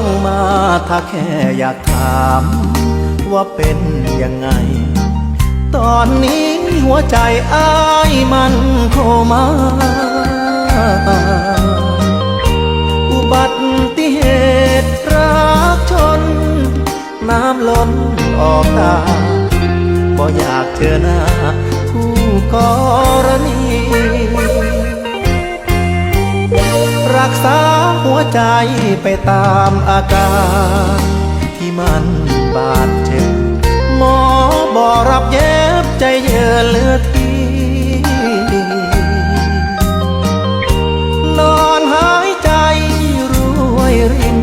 องมาถ้าแค่อยากถาม ว่าเป็นยังไง ตอนนี้หัวใจอ้ายมันโคมาอุบัติเหตุรักชน น้ำล้นออกตาบ่อยากเจอหน้าคู่กรณี รักษา ใจไปตามอาการ ที่มันบาดเจ็บ หมอบอรับเย็บใจเยือเลือดทีนอนหายใจรวยริน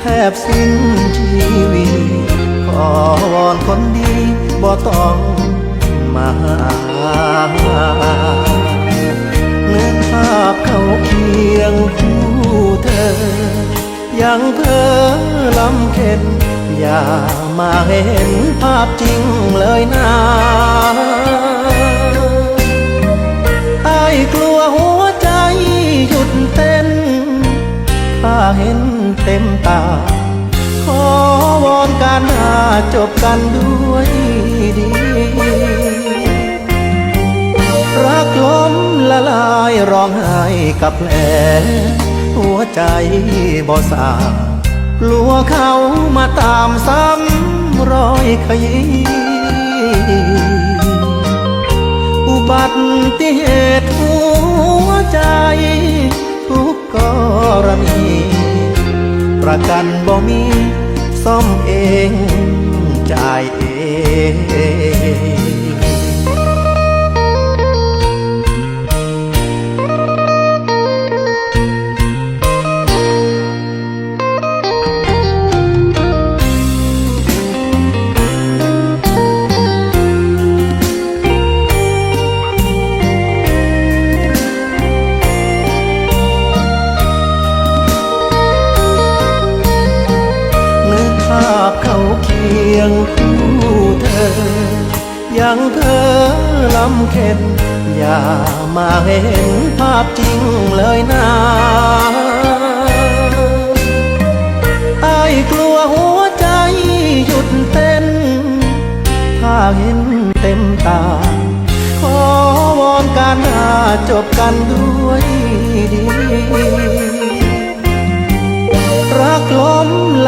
แทบสิ้นชีวิตขอวอนคนดีบ่ต้องมาเนื้อภาพเขาเคียงค เธอ ยังเพ้อลำเค็นอย่ามาเห็นภาพจริงเลยนะไอ้กลัวหัวใจหยุดเต้น ถ้าเห็นเต็มตา ขอวอนการหาจบกันด้วยดีรักล้มละลายร้องไห้กับแผล หัวใจบ่สากลัวเขามาตามซ้ำรอยขยี้อุบัติเหตุหัวใจ ทุกกรณี ประกันบ่มีซ่อมเองจ่ายเอง งคู่เธอ ยังเธอลำเค็นอย่ามาเห็นภาพจริงเลยนะไอ้กลัวหัวใจหยุดเต้น ถ้าเห็นเต็มตา ขอวอนการหาจบกันด้วยดี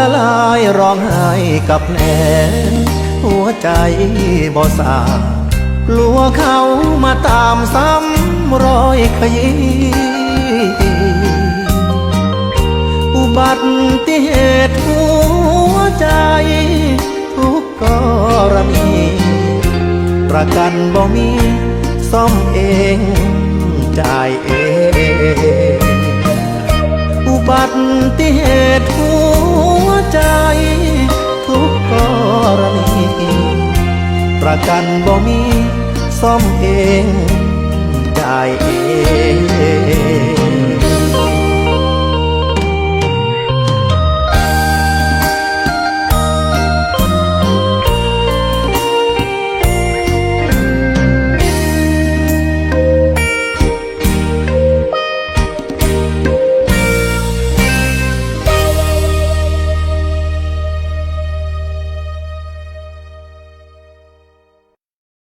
ละลายร้องไห้กับแผลหัวใจบ่สากลัวเขามาตามซ้ำรอยขยีอุบัติเหตุหัวใจ ทุกกรณี ประกันบ่มี ซ่อมเอง จ่ายเอง บัติเหตุหัวใจ ทุกกรณีประกันบ่มีซ่อมเองได้เอง